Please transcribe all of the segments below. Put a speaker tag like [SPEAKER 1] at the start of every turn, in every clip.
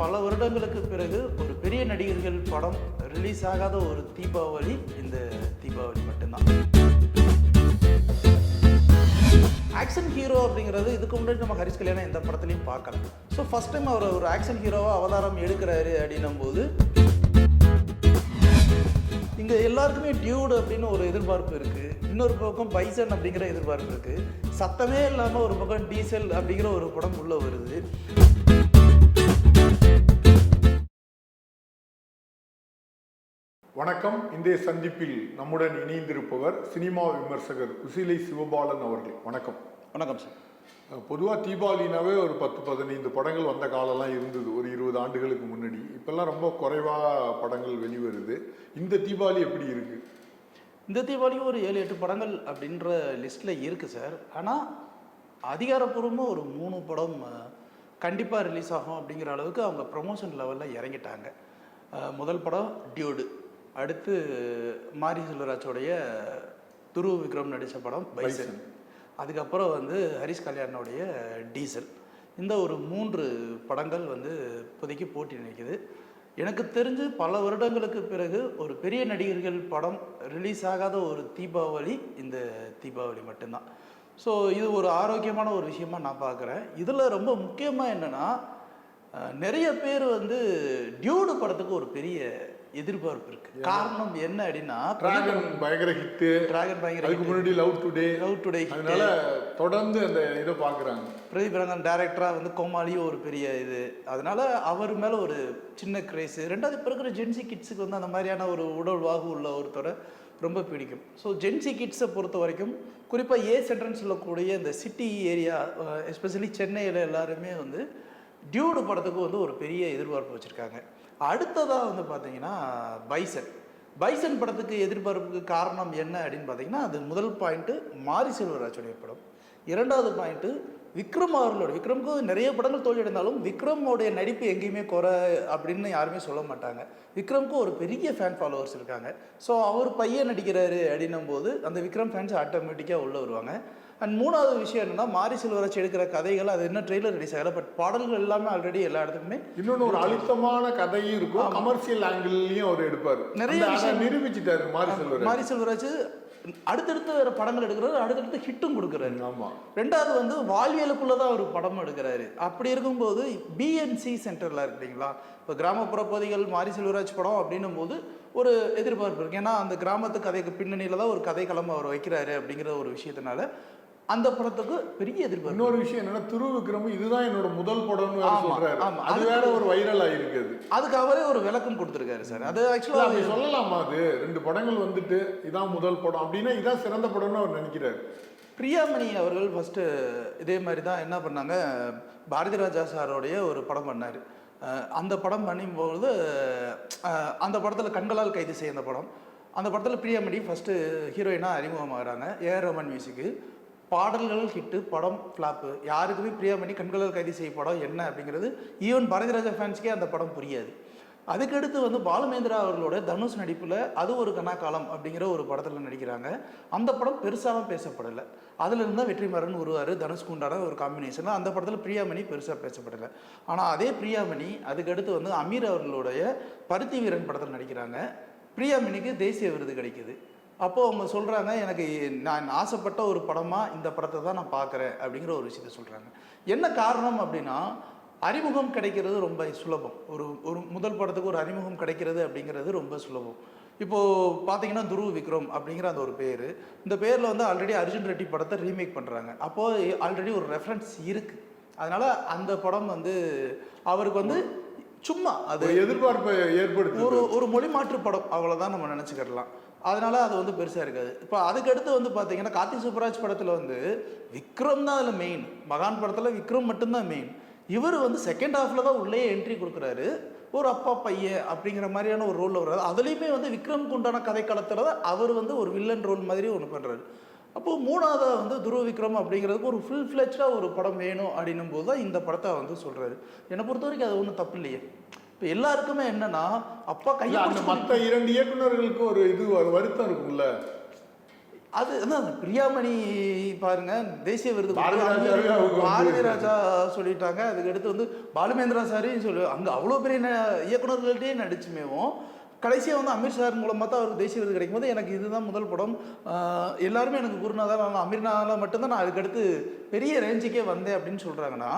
[SPEAKER 1] பல வருடங்களுக்கு பிறகு ஒரு பெரிய நடிகர்கள் படம் ரிலீஸ் ஆகாத ஒரு தீபாவளி இந்த தீபாவளி மட்டும்தான். ஆக்ஷன் ஹீரோ அப்படிங்கிறது இதுக்கு முன்னாடி நம்ம ஹரிஷ் கல்யாணம் எந்த படத்துலையும் பார்க்கல. ஸோ ஃபஸ்ட் டைம் அவர் ஒரு ஆக்ஷன் ஹீரோவாக அவதாரம் எடுக்கிறாரு அப்படின்னும் போது இங்கே எல்லாருக்குமே டியூடு அப்படின்னு ஒரு எதிர்பார்ப்பு இருக்குது இன்னொரு பக்கம் பைசன் அப்படிங்கிற எதிர்பார்ப்பு இருக்குது சத்தமே இல்லாமல் ஒரு பக்கம் டீசல் அப்படிங்கிற ஒரு படம் உள்ளே வருது.
[SPEAKER 2] வணக்கம். இன்றைய சந்திப்பில் நம்முடன் இணைந்திருப்பவர் சினிமா விமர்சகர் உசிலை சிவபாலன் அவர்கள். வணக்கம்.
[SPEAKER 1] வணக்கம் சார்.
[SPEAKER 2] பொதுவாக தீபாவளினாவே ஒரு பத்து பதினைந்து படங்கள் வந்த காலம்லாம் இருந்தது. ஒரு இருபது ஆண்டுகளுக்கு முன்னாடி. இப்பெல்லாம் ரொம்ப குறைவாக படங்கள் வெளிவருது. இந்த தீபாவளி எப்படி இருக்கு?
[SPEAKER 1] இந்த தீபாவளிக்கு ஒரு ஏழு எட்டு படங்கள் அப்படின்ற லிஸ்ட்டில் இருக்குது சார். ஆனால் அதிகாரப்பூர்வமாக ஒரு மூணு படம் கண்டிப்பாக ரிலீஸ் ஆகும் அப்படிங்கிற அளவுக்கு அவங்க ப்ரொமோஷன் லெவலில் இறங்கிட்டாங்க. முதல் படம் டியூடு. அடுத்து மாரி செல்வராஜோடைய துருவ விக்ரம் நடித்த படம் பைசன். அதுக்கப்புறம் வந்து ஹரிஷ் கல்யாணோடைய டீசல். இந்த ஒரு மூன்று படங்கள் வந்து இப்போதைக்கு போட்டி நிற்குது எனக்கு தெரிஞ்சு பல வருடங்களுக்கு பிறகு ஒரு பெரிய நடிகர்கள் படம் ரிலீஸ் ஆகாத ஒரு தீபாவளி இந்த தீபாவளி மட்டும்தான். ஸோ இது ஒரு ஆரோக்கியமான ஒரு விஷயமா நான் பார்க்குறேன். இதில் ரொம்ப முக்கியமாக என்னென்னா நிறைய பேர் வந்து டியூடு படத்துக்கு ஒரு பெரிய எதிர்பார்ப்பு இருக்கு. காரணம் என்ன அப்படின்னா
[SPEAKER 2] டிராகன் பயங்கர ஹிட்டு
[SPEAKER 1] டிராகன் பயங்கர
[SPEAKER 2] அதுக்கு முன்னாடி லவ் டுடே
[SPEAKER 1] லவ் டுடே
[SPEAKER 2] அதனால தொடர்ந்து அந்த இதை பார்க்குறாங்க.
[SPEAKER 1] பிரதீப் ரங்கன் டேரக்டராக வந்து கோமாளியும் ஒரு பெரிய இது. அதனால அவர் மேலே ஒரு சின்ன கிரேஸு ரெண்டாவது இப்போ இருக்கிற ஜென்சி கிட்ஸுக்கு வந்து அந்த மாதிரியான ஒரு உடல் வாகு உள்ள ஒருத்தரை ரொம்ப பிடிக்கும். ஸோ ஜென்சி கிட்ஸை பொறுத்த வரைக்கும் குறிப்பாக ஏ சென்ட்ரன் சொல்லக்கூடிய இந்த சிட்டி ஏரியா எஸ்பெஷலி சென்னையில் எல்லாருமே வந்து டியூடு படத்துக்கு வந்து ஒரு பெரிய எதிர்பார்ப்பு வச்சுருக்காங்க. அடுத்ததாக வந்து பார்த்தீங்கன்னா பைசன். பைசன் படத்துக்கு எதிர்பார்ப்புக்கு காரணம் என்ன அப்படின்னு பார்த்தீங்கன்னா அது முதல் பாயிண்ட்டு மாரி செல்வராஜுடைய படம். இரண்டாவது பாயிண்ட்டு விக்ரம் அவர்களோட விக்ரமுக்கு நிறைய படங்கள் தோல்வியடைந்தாலும் விக்ரமோடைய நடிப்பு எங்கேயுமே குறை அப்படின்னு யாருமே சொல்ல மாட்டாங்க. விக்ரமுக்கு ஒரு பெரிய ஃபேன் ஃபாலோவர்ஸ் இருக்காங்க. ஸோ அவர் பையன் நடிக்கிறாரு அப்படின்னும் போது அந்த விக்ரம் ஃபேன்ஸ் ஆட்டோமேட்டிக்காக உள்ளே வருவாங்க. அண்ட் மூணாவது விஷயம் என்னன்னா மாரி செல்வராஜ் எடுக்கிற கதைகள் அது இன்னும் ட்ரெய்லர் ரிலீஸ் ஆகல பட் பாடல்கள் எல்லாமே ஆல்ரெடி எல்லா இடத்துக்குமே
[SPEAKER 2] இன்னொன்னு ஒரு அழுத்தமான கதையும் இருக்கும். கமர்ஷியல் ஆங்கிள்லயும் அவர் எடுப்பாரு.
[SPEAKER 1] நிறைய
[SPEAKER 2] நிரூபிச்சிட்டாரு மாரி செல்வராஜ்.
[SPEAKER 1] மாரி செல்வராஜ் அடுத்தடுத்து வேற படங்கள் எடுக்கிறாரு அடுத்தடுத்து ஹிட்டும் கொடுக்குறாரு.
[SPEAKER 2] ஆமா.
[SPEAKER 1] ரெண்டாவது வந்து வாழ்வியலுக்குள்ள தான் ஒரு படம் எடுக்கிறாரு. அப்படி இருக்கும்போது பிஎன்சி சென்டரில் இருக்கீங்களா இப்போ கிராமப்புற பகுதிகள் மாரி செல்வராஜ் படம் அப்படின்னும் போது ஒரு எதிர்பார்ப்பு இருக்கு. ஏன்னா அந்த கிராமத்து கதைக்கு பின்னணியில தான் ஒரு கதை களம் அவர் வைக்கிறாரு அப்படிங்கிற ஒரு விஷயத்தினால அந்த படத்துக்கு பெரிய எதிர்பார்ப்பு.
[SPEAKER 2] இன்னொரு விஷயம் என்னன்னா திரு விக்ரம் இதுதான் என்னோட முதல் படம்னு சொல்றாரு.
[SPEAKER 1] ஆமா.
[SPEAKER 2] அது வேற ஒரு வைரல் ஆயிருக்கு அது.
[SPEAKER 1] அதுக்கு அவரே ஒரு விளக்கம் கொடுத்துருக்காரு சார். அது ஆக்சுவலாக
[SPEAKER 2] அப்படி சொல்லலாமா அது? ரெண்டு படங்கள் வந்துட்டு இதான் முதல் படம் அப்படின்னா இதான் சிறந்த படம்னு அவர் நினைக்கிறாரு.
[SPEAKER 1] பிரியாமணி அவர்கள் ஃபஸ்ட்டு இதே மாதிரி தான் என்ன பண்ணாங்க? பாரதி ராஜா சாரோடைய ஒரு படம் பண்ணார். அந்த படம் பண்ணும்போது அந்த படத்தில் கண்களால் கைது செய்ய அந்த படம். அந்த படத்தில் பிரியாமணி ஃபஸ்ட்டு ஹீரோயினாக அறிமுகமாகறாங்க. ஏஆர் ரமன் மியூசிக்கு பாடல்கள் ஹிட்டு படம் ஃப்ளாப்பு யாருக்குமே பிரியாமணி கண்களால் கைது செய்ய படம் என்ன அப்படிங்கிறது ஈவன் பாரதிராஜா ஃபேன்ஸ்க்கே அந்த படம் புரியாது. அதுக்கடுத்து வந்து பாலுமேந்திரா அவர்களோட தனுஷ் நடிப்பில் அது ஒரு கனாக்காலம் அப்படிங்கிற ஒரு படத்தில் நடிக்கிறாங்க. அந்த படம் பெருசாகவும் பேசப்படலை. அதுல தான் வெற்றிமாறன் உருவார் தனுஷ் குண்டான ஒரு காம்பினேஷன் அந்த படத்தில் பிரியாமணி பெருசாக பேசப்படலை. ஆனால் அதே பிரியாமணி அதுக்கடுத்து வந்து அமீர் அவர்களுடைய பருத்தி வீரன் படத்தில் நடிக்கிறாங்க. பிரியாமணிக்கு தேசிய விருது கிடைக்குது. அப்போது அவங்க சொல்கிறாங்க எனக்கு நான் ஆசைப்பட்ட ஒரு படமாக இந்த படத்தை தான் நான் பார்க்குறேன் அப்படிங்கிற ஒரு விஷயத்த சொல்கிறாங்க என்ன காரணம் அப்படின்னா அறிமுகம் கிடைக்கிறது ரொம்ப சுலபம். ஒரு ஒரு முதல் படத்துக்கு ஒரு அறிமுகம் கிடைக்கிறது அப்படிங்கிறது ரொம்ப சுலபம். இப்போது பார்த்தீங்கன்னா துருவ விக்ரம் அப்படிங்கிற அந்த ஒரு பேர். இந்த பேரில் வந்து ஆல்ரெடி அர்ஜுன் ரெட்டி படத்தை ரீமேக் பண்ணுறாங்க அப்போது ஆல்ரெடி ஒரு ரெஃபரன்ஸ் இருக்குது அதனால் அந்த படம் வந்து அவருக்கு வந்து சும்மா அது
[SPEAKER 2] எதிர்பார்ப்பை ஏற்படுத்து
[SPEAKER 1] ஒரு ஒரு மொழி மாற்று படம். அவ்வளோதான் நம்ம நினச்சிக்கிடலாம். அதனால அது வந்து பெருசாக இருக்காது. இப்போ அதுக்கடுத்து வந்து பார்த்தீங்கன்னா கார்த்தி சுப்ராஜ் படத்தில் வந்து விக்ரம் தான் அதில் மெயின் மகான் படத்தில் விக்ரம் மட்டும்தான் மெயின் இவர் வந்து செகண்ட் ஹாஃபில் தான் உள்ளே என்ட்ரி கொடுக்குறாரு. ஒரு அப்பா பையன் அப்படிங்கிற மாதிரியான ஒரு ரோலில் வர்றாரு. அதுலேயுமே வந்து விக்ரம்க்கு உண்டான கதை களத்தில் தான் அவர் வந்து ஒரு வில்லன் ரோல் மாதிரி ஒன்று பண்ணுறாரு அப்போது மூணாவதாக வந்து துருவ விக்ரம் அப்படிங்கிறதுக்கு ஒரு ஃபுல் ஃப்ளெச்சாக ஒரு படம் வேணும் அப்படின்னும் போது தான் இந்த படத்தை வந்து சொல்கிறாரு என்னை பொறுத்த வரைக்கும் அது ஒன்றும் தப்பு இல்லையே. இப்போ எல்லாருக்குமே என்னன்னா அப்பா
[SPEAKER 2] இல்ல,
[SPEAKER 1] கையை
[SPEAKER 2] அந்த மத்த இரண்டு இயக்குனர்களுக்கு ஒரு இது வருத்தம் இருக்கும்ல?
[SPEAKER 1] அது அதான் பிரியாமணி பாருங்க தேசிய விருது
[SPEAKER 2] பாரதி
[SPEAKER 1] ராஜா சொல்லிட்டாங்க. அதுக்கு அடுத்து வந்து பாலுமேந்திரா சாரையும் சொல்லி அங்க அவ்வளோ பெரிய இயக்குனர்கள்ட்டே நடிச்சுமேவும் கடைசியாக வந்து அமீர் சார் மூலமாக தான் அவருக்கு தேசிய விருது கிடைக்கும் போது எனக்கு இதுதான் முதல் படம். எல்லாருமே எனக்கு குருநாதா நான் அமீர்னால மட்டும்தான் நான் அதுக்கடுத்து பெரிய ரேஞ்சுக்கே வந்தேன் அப்படின்னு சொல்கிறாங்கன்னா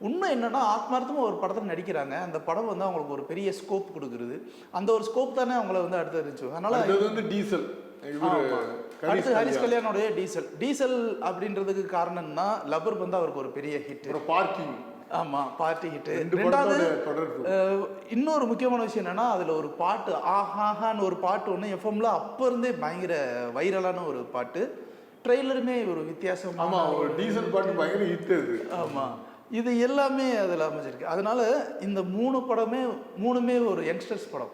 [SPEAKER 1] உண்மை என்னன்னா ஆத்மார்த்தமாக ஒரு படத்தில் நடிக்கிறாங்க. அந்த படம் வந்து அவங்களுக்கு ஒரு பெரிய ஸ்கோப் கொடுக்குறது. அந்த ஒரு ஸ்கோப் தானே அவங்கள வந்து அடுத்து இருந்துச்சு. அதனால
[SPEAKER 2] அடுத்தது வந்து டீசல்.
[SPEAKER 1] அடுத்து ஹரிஷ்
[SPEAKER 2] கல்யாண்.
[SPEAKER 1] கல்யாணோடைய டீசல். டீசல் அப்படின்றதுக்கு காரணம்னா லப்பர் வந்து அவருக்கு ஒரு பெரிய ஹிட்
[SPEAKER 2] பார்க்கிங்
[SPEAKER 1] ஆமா பார்ட்டி ஹிட்
[SPEAKER 2] ரெண்டு
[SPEAKER 1] ரெண்டாவது இன்னொரு முக்கியமான விஷயம் என்னன்னா அதுல ஒரு பாட்டு ஆஹாஹான்னு ஒரு பாட்டு ஒன்று எஃப்எம்ல அப்ப இருந்தே பயங்கர வைரலான ஒரு பாட்டு. ட்ரெய்லருமே ஒரு வித்தியாசமா
[SPEAKER 2] ஆமா ஒரு டீசல் பாட்டு பயங்கர ஹிட் அது.
[SPEAKER 1] ஆமா. இது எல்லாமே அதில் அமைஞ்சிருக்கு. அதனால இந்த மூணு படமே மூணுமே ஒரு யங்ஸ்டர்ஸ் படம்.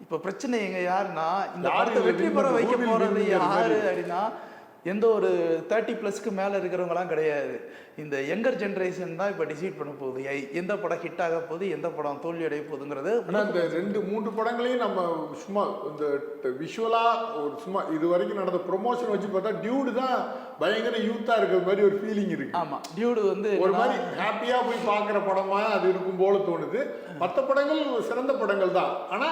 [SPEAKER 1] இப்போ பிரச்சனை எங்க யாருன்னா இந்த படத்தை வெற்றி பெற வைக்க
[SPEAKER 2] ங்கிற
[SPEAKER 1] யாரு. அப்படின்னா எந்த ஒரு தேர்ட்டி ப்ளஸ்க்கு மேலே இருக்கிறவங்கலாம் கிடையாது. இந்த யங்கர் ஜென்ரேஷன் தான் இப்போ டிசைட் பண்ண போகுது. எந்த படம் ஹிட் ஆக போகுது எந்த படம் தோல்வி அடைய போகுதுங்கிறது
[SPEAKER 2] ஆனா இந்த ரெண்டு மூன்று படங்களையும் நம்ம சும்மா இந்த விஷுவலா ஒரு சும்மா இது வரைக்கும் நடந்த ப்ரொமோஷன் வச்சு பார்த்தா டியூடு தான் பயங்கர யூத்தா இருக்கிற மாதிரி ஒரு ஃபீலிங் இருக்கு.
[SPEAKER 1] ஆமா டியூடு வந்து
[SPEAKER 2] ஒரு மாதிரி ஹாப்பியா போய் பார்க்குற படமா அது இருக்கும் போல தோணுது. மற்ற படங்கள் சிறந்த படங்கள் தான். ஆனா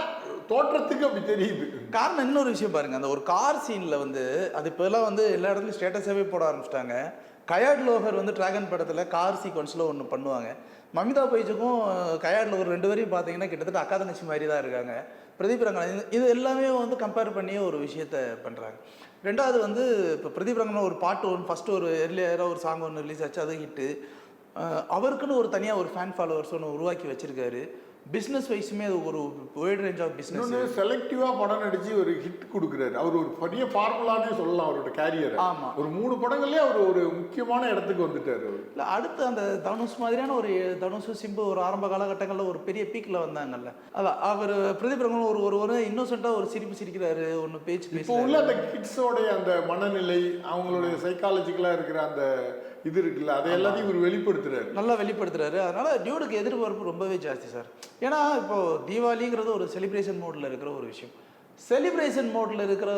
[SPEAKER 2] தோற்றத்துக்கு அப்படி தெரியுது.
[SPEAKER 1] காரணம் இன்னொரு விஷயம் பாருங்க. அந்த ஒரு கார் சீன்ல வந்து அது இப்போலாம் வந்து எல்லா இடத்துலையும் ஸ்டேட்டஸாகவே போட ஆரம்பிச்சிட்டாங்க. கயாட் லோகர் வந்து டிராகன் படத்துல கார் சீக்வன்ஸில் ஒன்று பண்ணுவாங்க. மமிதா பைஜுக்கும் கயாட் லோகர் ரெண்டு பேரையும் பார்த்தீங்கன்னா கிட்டத்தட்ட அக்கா தங்கச்சி மாதிரி தான் இருக்காங்க. பிரதீப் ரங்கன் இது- எல்லாமே வந்து கம்பேர் பண்ணி ஒரு விஷயத்த பண்றாங்க. ரெண்டாவது வந்து இப்போ பிரதீப் ரங்கநாதன் ஒரு பாட்டு ஒன்று ஃபர்ஸ்ட் ஒரு எர்லியராக ஒரு சாங் ஒன்று ரிலீஸ் ஆச்சு அது ஹிட்டு அவருக்குன்னு ஒரு தனியாக ஒரு ஃபேன் ஃபாலோவர்ஸ் ஒன்று உருவாக்கி வச்சிருக்காரு. பிஸ்னஸ் வைஸுமே அது ஒரு வைட் ரேஞ்ச் ஆஃப் பிஸ்னஸ்
[SPEAKER 2] இன்னொன்று செலக்டிவா படம் நடிச்சு ஒரு ஹிட் கொடுக்குறாரு. அவர் ஒரு பெரிய ஃபார்முலானே சொல்லலாம் அவரோட கேரியர்
[SPEAKER 1] ஆமா.
[SPEAKER 2] ஒரு மூணு படங்கள்லயே அவர் ஒரு முக்கியமான இடத்துக்கு வந்துட்டாரு
[SPEAKER 1] இல்லை அடுத்து அந்த தனுஷ் மாதிரியான ஒரு தனுஷ் சிம்பு ஒரு ஆரம்ப காலகட்டங்களில் ஒரு பெரிய பீக்கில் வந்தாங்கல்ல. அதான் அவர் பிரதீப் ரங்கன் ஒரு ஒரு ஒரு இன்னோசென்ட்டாக ஒரு சிரிப்பு சிரிக்கிறாரு ஒன்று பேச்சு
[SPEAKER 2] இப்போ உள்ள அந்த கிட்ஸோடைய அந்த மனநிலை அவங்களுடைய சைக்காலஜிக்கலா இருக்கிற அந்த இது இருக்குல்ல அதை எல்லாத்தையும் இவர் வெளிப்படுத்துறாரு.
[SPEAKER 1] நல்லா வெளிப்படுத்துறாரு. அதனால டியூடுக்கு எதிர்பார்ப்பு ரொம்பவே ஜாஸ்தி சார். ஏன்னா இப்போ தீபாவளிங்கிறது ஒரு செலிப்ரேஷன் மோட்ல இருக்கிற ஒரு விஷயம். செலிப்ரேஷன் மோட்ல இருக்கிற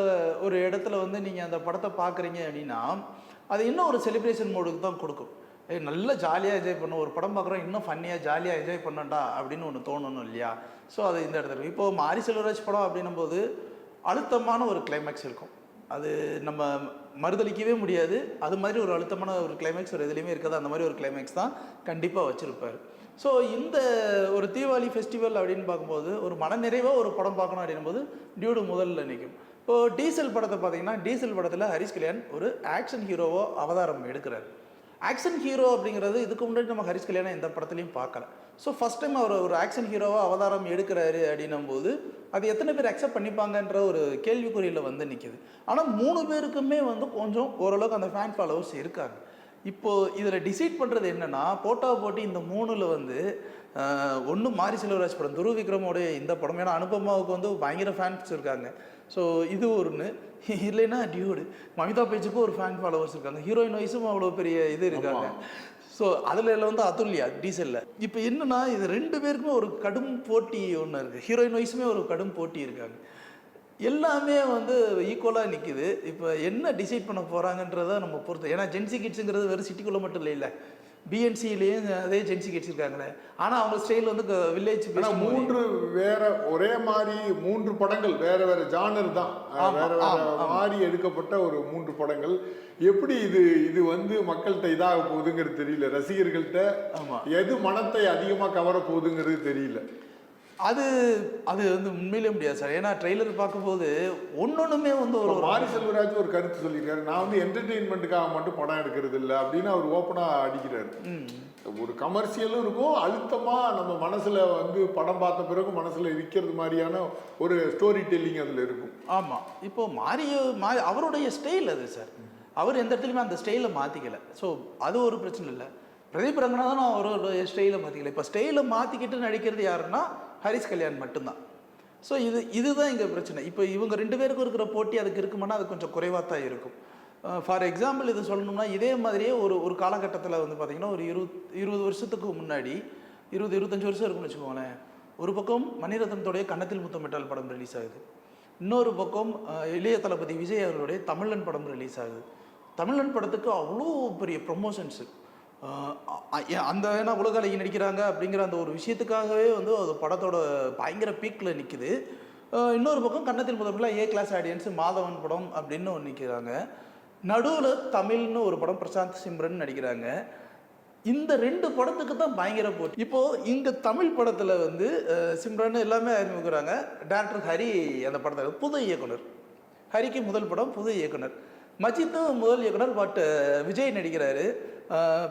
[SPEAKER 1] ஒரு இடத்துல வந்து நீங்க அந்த படத்தை பார்க்குறீங்க அப்படின்னா அது இன்னும் ஒரு செலிப்ரேஷன் மோடுக்கு தான் கொடுக்கும். நல்லா ஜாலியாக என்ஜாய் பண்ணோம் ஒரு படம் பார்க்குறோம் இன்னும் ஃபன்னியாக ஜாலியாக என்ஜாய் பண்ணண்டா அப்படின்னு ஒன்று தோணணும் இல்லையா? ஸோ அது இந்த இடத்துல. இப்போ மாரி செல்வராஜ் படம் அப்படின்னும் போது அழுத்தமான ஒரு கிளைமேக்ஸ் இருக்கும். அது நம்ம மறுதளிக்கவே முடியாது. அது மாதிரி ஒரு அழுத்தமான ஒரு கிளைமேக்ஸ் ஒரு எதுலேயுமே இருக்காது. அந்த மாதிரி ஒரு கிளைமேக்ஸ் தான் கண்டிப்பாக வச்சுருப்பார். ஸோ இந்த ஒரு தீபாவளி ஃபெஸ்டிவல் அப்படின்னு பார்க்கும்போது ஒரு மனநிறைவாக ஒரு படம் பார்க்கணும் அப்படின்னும் போது டியூடு முதல்ல நிற்கும் இப்போ டீசல் படத்தை பார்த்தீங்கன்னா டீசல் படத்தில் ஹரிஷ் கல்யாண் ஒரு ஆக்ஷன் ஹீரோவோ அவதாரம் எடுக்கிறார். ஆக்ஷன் ஹீரோ அப்படிங்கிறது இதுக்கு முன்னாடி நம்ம ஹரிஷ் கல்யாணம் எந்த படத்துலையும் பார்க்கல. ஸோ ஃபஸ்ட் டைம் அவர் ஒரு ஆக்ஷன் ஹீரோவாக அவதாரம் எடுக்கிறாரு அப்படின்னும் போது அது எத்தனை பேர் அக்செப்ட் பண்ணிப்பாங்கன்ற ஒரு கேள்விக்குறியில் வந்து நிற்கிது ஆனால் மூணு பேருக்குமே வந்து கொஞ்சம் ஓரளவுக்கு அந்த ஃபேன் ஃபாலோவர்ஸ் இருக்காங்க. இப்போது இதில் டிசைட் பண்ணுறது என்னென்னா போட்டா போட்டி இந்த மூணில் வந்து ஒன்று மாரி செல்வராஜ் படம் துருவ விக்ரமோடைய இந்த படம். ஏன்னா அனுபமாவுக்கு வந்து பயங்கர ஃபேன்ஸ் இருக்காங்க. ஸோ இது ஒன்று இல்லைன்னா டியூடு மமிதா பேஜுக்கும் ஒரு ஃபேன் ஃபாலோவர்ஸ் இருக்காங்க. ஹீரோயின் வயசும் அவ்வளோ பெரிய இது இருக்காங்க. ஸோ அதில் வந்து அதுல்யா டீசலில். இப்போ என்னென்னா இது ரெண்டு பேருக்குமே ஒரு கடும் போட்டி ஒன்று இருக்குது ஹீரோயின் வைஸுமே ஒரு கடும் போட்டி இருக்காங்க. எல்லாமே வந்து ஈக்குவலாக நிற்கிது இப்போ என்ன டிசைட் பண்ண போகிறாங்கன்றத நம்ம பொறுத்து. ஏன்னா ஜென்சி கிட்ஸுங்கிறது வெறும் சிட்டிக்குள்ளே மட்டும் இல்லை. பிஎன்சிலேயும் அதே ஜென்சி கிட்ஸ் இருக்காங்களே ஆனால் அவங்க ஸ்டைல் வந்து வில்லேஜ்
[SPEAKER 2] மூன்று வேற ஒரே மாதிரி மூன்று படங்கள் வேற வேற ஜானர் தான். வேற வேற. மாறி எடுக்கப்பட்ட ஒரு மூன்று படங்கள். எப்படி இது இது வந்து மக்கள்கிட்ட இதாக போகுதுங்கிறது தெரியல. ரசிகர்கள்ட்ட எது மனத்தை அதிகமா கவர போகுதுங்கிறது தெரியல.
[SPEAKER 1] அது அது வந்து உண்மையிலே முடியாது சார். ஏன்னா ட்ரெய்லர் பார்க்கும்போது ஒன்னொன்றுமே வந்து ஒரு
[SPEAKER 2] மாரி செல்வராஜ் ஒரு கருத்து சொல்லியிருக்காரு. நான் வந்து என்டர்டெயின்மெண்ட்டுக்காக மட்டும் படம் எடுக்கிறது இல்லை அப்படின்னு அவர் ஓப்பனா அடிக்கிறாரு. ஒரு கமர்ஷியலும் இருக்கும். அழுத்தமா நம்ம மனசுல வந்து படம் பார்த்த பிறகு மனசுல இருக்கிறது மாதிரியான ஒரு ஸ்டோரி டெல்லிங் அதுல இருக்கும்.
[SPEAKER 1] ஆமாம் இப்போ மாரியோ மா அவருடைய ஸ்டைல் அது சார். அவர் எந்த இடத்துலையுமே அந்த ஸ்டைலை மாற்றிக்கல ஸோ அது ஒரு பிரச்சனை இல்லை. பிரதீப் ரங்கநாதனும் அவரோட ஸ்டைலை மாற்றிக்கல இப்போ ஸ்டைலை மாற்றிக்கிட்டு நடிக்கிறது யாருன்னா ஹரிஷ் கல்யாண் மட்டும்தான். ஸோ இது இதுதான் இங்கே பிரச்சனை. இப்போ இவங்க ரெண்டு பேருக்கும் இருக்கிற போட்டி அதுக்கு இருக்குமானா அது கொஞ்சம் குறைவாக தான் இருக்கும். ஃபார் எக்ஸாம்பிள் இது சொல்லணும்னா இதே மாதிரியே ஒரு ஒரு காலகட்டத்தில் வந்து பார்த்திங்கன்னா ஒரு இருபத் இருபது வருஷத்துக்கு முன்னாடி இருபது இருபத்தஞ்சி வருஷம் இருக்கும்னு வச்சுக்கோங்களேன். ஒரு பக்கம் மணிரத்னத்தோடைய கன்னத்தில் முத்தமிட்டால் படம் ரிலீஸ் ஆகுது. இன்னொரு பக்கம் இளைய தளபதி விஜய் அவர்களுடைய தமிழன் படம் ரிலீஸ் ஆகுது. தமிழன் படத்துக்கு அவ்வளோ பெரிய ப்ரொமோஷன்ஸு அந்த ஏன்னா உலக அழகி நடிக்கிறாங்க அப்படிங்கிற அந்த ஒரு விஷயத்துக்காகவே வந்து அது படத்தோட பயங்கர பீக்கில் நிற்குது இன்னொரு பக்கம் கன்னத்தில் முதல்ல ஏ கிளாஸ் ஆடியன்ஸ் மாதவன் படம் அப்படின்னு ஒன்று நிற்கிறாங்க நடுவில் தமிழ்னு ஒரு படம் பிரசாந்த் சிம்ரன் நடிக்கிறாங்க. இந்த ரெண்டு படத்துக்கு தான் பயங்கர போச்சு இப்போ இந்த தமிழ் படத்தில் வந்து சிம்ரன் எல்லாமே அறிமுகிறாங்க. டேரக்டர் ஹரி அந்த படத்தை புது இயக்குனர். ஹரிக்கு முதல் படம் புது இயக்குனர். மஜித்தும் முதல் இயக்குனர் பட் விஜய் நடிக்கிறாரு.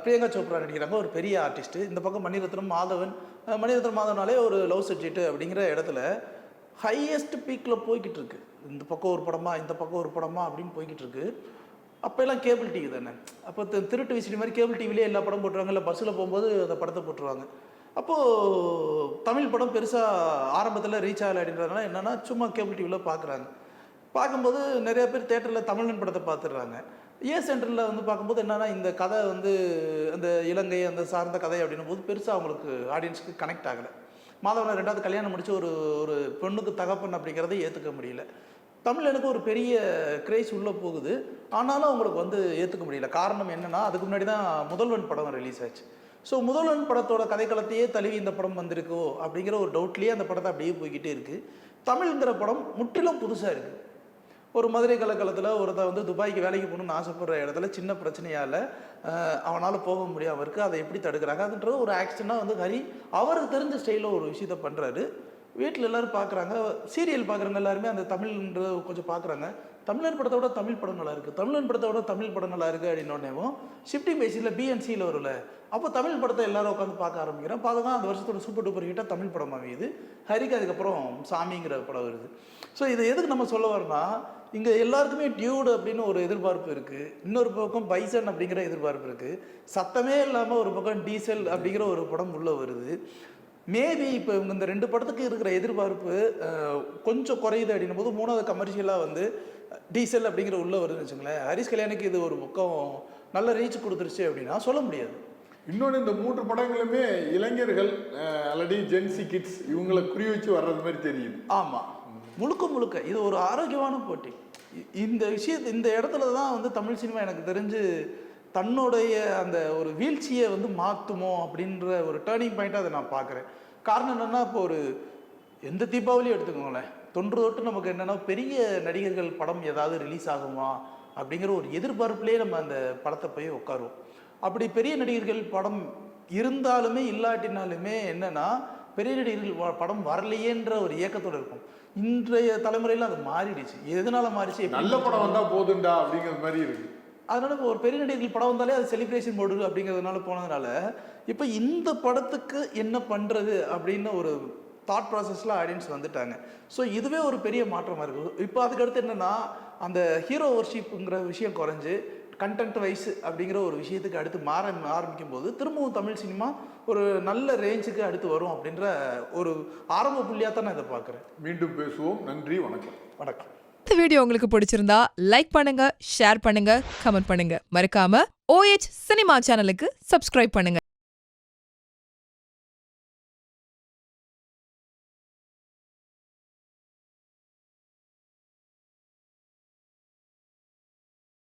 [SPEAKER 1] பிரியங்கா சோப்ரா நடிக்கிறாங்க ஒரு பெரிய ஆர்டிஸ்ட்டு இந்த பக்கம் மணிரத்னம் மாதவன். மணிரத்னம் மாதவனாலே ஒரு லவ் சப்ஜெக்ட் அப்படிங்கிற இடத்துல ஹையஸ்ட் பீக்கில் போய்கிட்டு இருக்கு இந்த பக்கம் ஒரு படமா இந்த பக்கம் ஒரு படமா அப்படின்னு போய்கிட்டு இருக்கு அப்போல்லாம் கேபிள் டிவி தானே? அப்போ திருட்டு விசிறி மாதிரி கேபிள் டிவிலே எல்லா படம் போட்டுருவாங்க. இல்லை பஸ்ஸில் போகும்போது அந்த படத்தை போட்டுருவாங்க. அப்போது தமிழ் படம் பெருசாக ஆரம்பத்தில் ரீச் ஆகலை அப்படின்றதுனால என்னென்னா சும்மா கேபிள் டிவியில் பார்க்குறாங்க பார்க்கும்போது நிறைய பேர் தேட்டரில் தமிழன் படத்தை பார்த்துடுறாங்க ஏ சென்டரில் வந்து பார்க்கும்போது என்னென்னா இந்த கதை வந்து அந்த இலங்கை அந்த சார்ந்த கதை அப்படின்னும் போது பெருசாக அவங்களுக்கு ஆடியன்ஸுக்கு கனெக்ட் ஆகலை. மாதவனை ரெண்டாவது கல்யாணம் முடிச்சு ஒரு ஒரு பெண்ணுக்கு தகப்பன் அப்படிங்கிறத ஏற்றுக்க முடியல. தமிழ் எனக்கு ஒரு பெரிய கிரேஸ் உள்ளே போகுது. ஆனாலும் அவங்களுக்கு வந்து ஏற்றுக்க முடியல. காரணம் என்னன்னா அதுக்கு முன்னாடி தான் முதல்வன் படம் ரிலீஸ் ஆச்சு. ஸோ முதல்வன் படத்தோட கதைக்களத்தையே தழுவி இந்த படம் வந்திருக்கோ அப்படிங்கிற ஒரு டவுட்லேயே அந்த படத்தை அப்படியே போய்கிட்டே இருக்குது தமிழ்ங்கிற படம் முற்றிலும் புதுசாக இருக்குது ஒரு மதுரை கலக்கலத்தில் ஒருத்த வந்து துபாய்க்கு வேலைக்கு போகணும்னு ஆசைப்படுற இடத்துல சின்ன பிரச்சனையால் அவனால் போக முடியாமல் இருக்குது அதை எப்படி தடுக்கிறாங்க? அதுன்றது ஒரு ஆக்ஷனாக வந்து ஹரி அவருக்கு தெரிஞ்ச ஸ்டைலில் ஒரு விஷயத்த பண்ணுறாரு வீட்டில் எல்லாரும் பார்க்குறாங்க சீரியல் பார்க்குறவங்க எல்லாருமே அந்த தமிழ்ன்ற கொஞ்சம் பார்க்குறாங்க தமிழன் படத்தை விட தமிழ் படம் நல்லா இருக்குது தமிழன் படத்தை விட தமிழ் படம் நல்லா இருக்குது அப்படின்னோடனேவும் ஷிஃப்டிங் பேசியில் பிஎன்சியில் வரும்ல. அப்போ தமிழ் படத்தை எல்லாரும் உட்காந்து பார்க்க ஆரம்பிக்கிறோம் பார்க்க தான் அந்த வருஷத்தோட சூப்பர் டூப்பர் ஹிட்டாக தமிழ் படம் அமையுது ஹரிக்கு அதுக்கப்புறம் சாமிங்கிற படம் வருது. ஸோ இதை எதுக்கு நம்ம சொல்ல வரோம்னா இங்கே எல்லாருக்குமே டியூடு அப்படின்னு ஒரு எதிர்பார்ப்பு இருக்குது இன்னொரு பக்கம் பைசன் அப்படிங்கிற எதிர்பார்ப்பு இருக்குது சத்தமே இல்லாமல் ஒரு பக்கம் டீசல் அப்படிங்கிற ஒரு படம் உள்ளே வருது. மேபி இப்போ இவங்க இந்த ரெண்டு படத்துக்கு இருக்கிற எதிர்பார்ப்பு கொஞ்சம் குறையுது அப்படின்னும் போது மூணாவது கமர்ஷியலாக வந்து டீசல் அப்படிங்கிற உள்ளே வருதுன்னு வச்சுங்களேன். ஹரிஷ் கல்யாணுக்கு இது ஒரு பக்கம் நல்ல ரீச் கொடுத்துருச்சு அப்படின்னா சொல்ல முடியாது.
[SPEAKER 2] இன்னொன்று இந்த மூன்று படங்களுமே இளைஞர்கள் ஆல்ரெடி ஜென்சி கிட்ஸ் இவங்களை குறி வச்சு வர்றது மாதிரி தெரியுது.
[SPEAKER 1] ஆமாம் முழுக்க முழுக்க. இது ஒரு ஆரோக்கியமான போட்டி. இந்த விஷயத்து இந்த இடத்துல தான் வந்து தமிழ் சினிமா எனக்கு தெரிஞ்சு தன்னுடைய அந்த ஒரு வீழ்ச்சியை வந்து மாற்றுமோ அப்படின்ற ஒரு டேர்னிங் பாயிண்ட்டாக அதை நான் பார்க்குறேன். காரணம் என்னென்னா இப்போ ஒரு எந்த தீபாவளியும் எடுத்துக்கோங்களேன். தொன்று தொட்டு நமக்கு என்னென்னா பெரிய நடிகர்கள் படம் ஏதாவது ரிலீஸ் ஆகுமா அப்படிங்கிற ஒரு எதிர்பார்ப்புலேயே நம்ம அந்த படத்தை போய் உட்காருவோம். அப்படி பெரிய நடிகர்கள் படம் இருந்தாலுமே இல்லாட்டினாலுமே என்னென்னா பெரிய படம் வரலையேன்ற ஒரு ஏக்கத்தோட இருக்கும். இன்றைய தலைமுறையில் அது மாறிடுச்சு. எதனால மாறிச்சு?
[SPEAKER 2] நல்ல படம் வந்தா போதுண்டா அப்படிங்கிற மாதிரி இருக்கு.
[SPEAKER 1] அதனால இப்போ ஒரு பெரிய நடிகர்கள் படம் வந்தாலே அது செலிப்ரேஷன் மோடு அப்படிங்கிறதுனால போனதுனால இப்போ இந்த படத்துக்கு என்ன பண்ணுறது அப்படின்னு ஒரு தாட் ப்ராசஸில் ஆடியன்ஸ் வந்துட்டாங்க. ஸோ இதுவே ஒரு பெரிய மாற்றமாக இருக்குது இப்போ அதுக்கடுத்து என்னென்னா அந்த ஹீரோ ஒர்ஷிப்புங்கிற விஷயம் குறைஞ்சு கண்டென்ட் வைஸ் அப்படிங்கிற ஒரு விஷயத்துக்கு அடுத்து மாற ஆரம்பிக்கும் போது திரும்பவும் தமிழ் சினிமா ஒரு நல்ல ரேஞ்சுக்கு அடுத்து வரும் அப்படின்ற ஒரு ஆரம்ப புள்ளியாக தான் நான் இதை பார்க்குறேன்.
[SPEAKER 2] மீண்டும் பேசுவோம். நன்றி வணக்கம்.
[SPEAKER 1] வணக்கம்.
[SPEAKER 3] இந்த வீடியோ உங்களுக்கு பிடிச்சிருந்தா லைக் பண்ணுங்க ஷேர் பண்ணுங்க கமெண்ட் பண்ணுங்க. மறக்காம ஓஎச் சினிமா சேனலுக்கு சப்ஸ்கிரைப் பண்ணுங்க.